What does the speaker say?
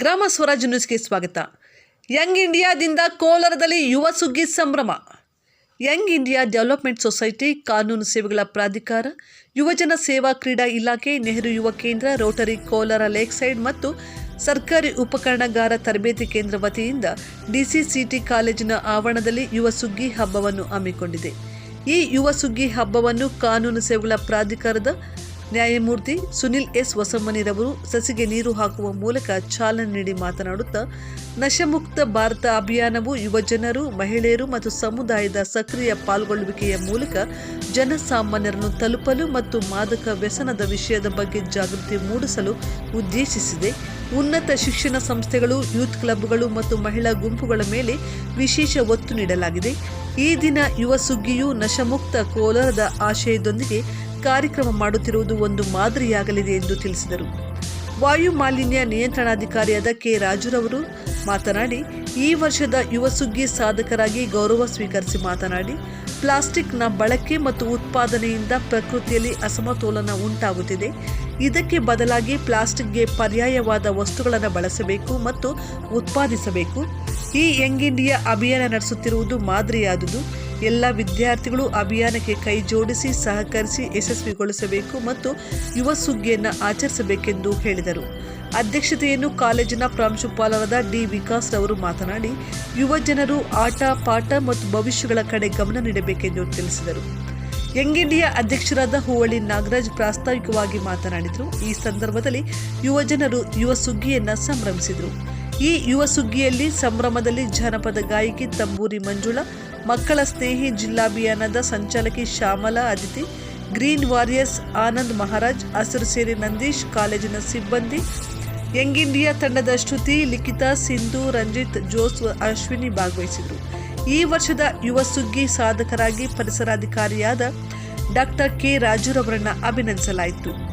ಗ್ರಾಮ ಸ್ವರಾಜ್ ನ್ಯೂಸ್ಗೆ ಸ್ವಾಗತ. ಯಂಗ್ ಇಂಡಿಯಾದಿಂದ ಕೋಲಾರದಲ್ಲಿ ಯುವ ಸುಗ್ಗಿ ಸಂಭ್ರಮ. ಯಂಗ್ ಇಂಡಿಯಾ ಡೆವಲಪ್ಮೆಂಟ್ ಸೊಸೈಟಿ ಕಾನೂನು ಸೇವೆಗಳ ಪ್ರಾಧಿಕಾರ, ಯುವಜನ ಸೇವಾ ಕ್ರೀಡಾ ಇಲಾಖೆ, ನೆಹರು ಯುವ ಕೇಂದ್ರ, ರೋಟರಿ ಕೋಲಾರ ಲೇಕ್ ಸೈಡ್ ಮತ್ತು ಸರ್ಕಾರಿ ಉಪಕರಣಗಾರ ತರಬೇತಿ ಕೇಂದ್ರ ವತಿಯಿಂದ ಡಿಸಿಸಿಟಿ ಕಾಲೇಜಿನ ಆವರಣದಲ್ಲಿ ಯುವ ಸುಗ್ಗಿ ಹಬ್ಬವನ್ನು ಹಮ್ಮಿಕೊಂಡಿದೆ. ಈ ಯುವ ಸುಗ್ಗಿ ಹಬ್ಬವನ್ನು ಕಾನೂನು ಸೇವೆಗಳ ಪ್ರಾಧಿಕಾರದ ನ್ಯಾಯಮೂರ್ತಿ ಸುನಿಲ್ ಎಸ್ ಹೊಸಮ್ಮನಿರವರು ಸಸಿಗೆ ನೀರು ಹಾಕುವ ಮೂಲಕ ಚಾಲನೆ ನೀಡಿ ಮಾತನಾಡುತ್ತಾ, ನಶಮುಕ್ತ ಭಾರತ ಅಭಿಯಾನವು ಯುವಜನರು ಮಹಿಳೆಯರು ಮತ್ತು ಸಮುದಾಯದ ಸಕ್ರಿಯ ಪಾಲ್ಗೊಳ್ಳುವಿಕೆಯ ಮೂಲಕ ಜನಸಾಮಾನ್ಯರನ್ನು ತಲುಪಲು ಮತ್ತು ಮಾದಕ ವ್ಯಸನದ ವಿಷಯದ ಬಗ್ಗೆ ಜಾಗೃತಿ ಮೂಡಿಸಲು ಉದ್ದೇಶಿಸಿದೆ. ಉನ್ನತ ಶಿಕ್ಷಣ ಸಂಸ್ಥೆಗಳು, ಯೂತ್ ಕ್ಲಬ್ಗಳು ಮತ್ತು ಮಹಿಳಾ ಗುಂಪುಗಳ ಮೇಲೆ ವಿಶೇಷ ಒತ್ತು ನೀಡಲಾಗಿದೆ. ಈ ದಿನ ಯುವ ಸುಗ್ಗಿಯು ನಶಮುಕ್ತ ಕೋಲಾರದ ಆಶಯದೊಂದಿಗೆ ಕಾರ್ಯಕ್ರಮ ಮಾಡುತ್ತಿರುವುದು ಒಂದು ಮಾದರಿಯಾಗಲಿದೆ ಎಂದು ತಿಳಿಸಿದರು. ವಾಯು ಮಾಲಿನ್ಯ ನಿಯಂತ್ರಣಾಧಿಕಾರಿಯಾದ ಕೆ. ರಾಜುರವರು ಮಾತನಾಡಿ, ಈ ವರ್ಷದ ಯುವ ಸುಗ್ಗಿ ಸಾಧಕರಾಗಿ ಗೌರವ ಸ್ವೀಕರಿಸಿ ಮಾತನಾಡಿ, ಪ್ಲಾಸ್ಟಿಕ್ನ ಬಳಕೆ ಮತ್ತು ಉತ್ಪಾದನೆಯಿಂದ ಪ್ರಕೃತಿಯಲ್ಲಿ ಅಸಮತೋಲನ ಉಂಟಾಗುತ್ತಿದೆ. ಇದಕ್ಕೆ ಬದಲಾಗಿ ಪ್ಲಾಸ್ಟಿಕ್ಗೆ ಪರ್ಯಾಯವಾದ ವಸ್ತುಗಳನ್ನು ಬಳಸಬೇಕು ಮತ್ತು ಉತ್ಪಾದಿಸಬೇಕು. ಈ ಯಂಗ್ ಇಂಡಿಯಾ ಅಭಿಯಾನ ನಡೆಸುತ್ತಿರುವುದು ಮಾದರಿಯಾದುದು. ಎಲ್ಲ ವಿದ್ಯಾರ್ಥಿಗಳು ಅಭಿಯಾನಕ್ಕೆ ಕೈ ಜೋಡಿಸಿ ಸಹಕರಿಸಿ ಯಶಸ್ವಿಗೊಳಿಸಬೇಕು ಮತ್ತು ಯುವ ಸುಗ್ಗಿಯನ್ನು ಆಚರಿಸಬೇಕೆಂದು ಹೇಳಿದರು. ಅಧ್ಯಕ್ಷತೆಯನ್ನು ಕಾಲೇಜಿನ ಪ್ರಾಂಶುಪಾಲರಾದ ಡಿ. ವಿಕಾಸ್ ಅವರು ಮಾತನಾಡಿ, ಯುವ ಜನರು ಆಟ, ಪಾಠ ಮತ್ತು ಭವಿಷ್ಯಗಳ ಕಡೆ ಗಮನ ನೀಡಬೇಕೆಂದು ತಿಳಿಸಿದರು. ಯಂಗ್ ಇಂಡಿಯಾ ಅಧ್ಯಕ್ಷರಾದ ಹೂವಳ್ಳಿ ನಾಗರಾಜ್ ಪ್ರಾಸ್ತಾವಿಕವಾಗಿ ಮಾತನಾಡಿದರು. ಈ ಸಂದರ್ಭದಲ್ಲಿ ಯುವ ಜನರು ಯುವ ಸುಗ್ಗಿಯನ್ನು ಸಂಭ್ರಮಿಸಿದರು. ಈ ಯುವ ಸುಗ್ಗಿಯಲ್ಲಿ ಸಂಭ್ರಮದಲ್ಲಿ ಜಾನಪದ ಗಾಯಕಿ ತಂಬೂರಿ ಮಂಜುಳಾ ಮಕ್ಕಳ ಸ್ನೇಹಿ ಜಿಲ್ಲಾಭಿಯಾನದ ಸಂಚಾಲಕಿ ಶ್ಯಾಮಲಾ ಅದಿತಿ, ಗ್ರೀನ್ ವಾರಿಯರ್ಸ್ ಆನಂದ್ ಮಹಾರಾಜ್, ಹಸಿರು ಸೇರಿ ನಂದೀಶ್, ಕಾಲೇಜಿನ ಸಿಬ್ಬಂದಿ, ಯಂಗ್ ಇಂಡಿಯಾ ತಂಡದ ಶ್ರುತಿ, ಲಿಖಿತಾ, ಸಿಂಧು, ರಂಜಿತ್, ಜೋಸ್ ಅಶ್ವಿನಿ ಭಾಗವಹಿಸಿದರು. ಈ ವರ್ಷದ ಯುವ ಸುಗ್ಗಿ ಸಾಧಕರಾಗಿ ಪರಿಸರಾಧಿಕಾರಿಯಾದ ಡಾಕ್ಟರ್ ಕೆ ರಾಜುರವರನ್ನು ಅಭಿನಂದಿಸಲಾಯಿತು.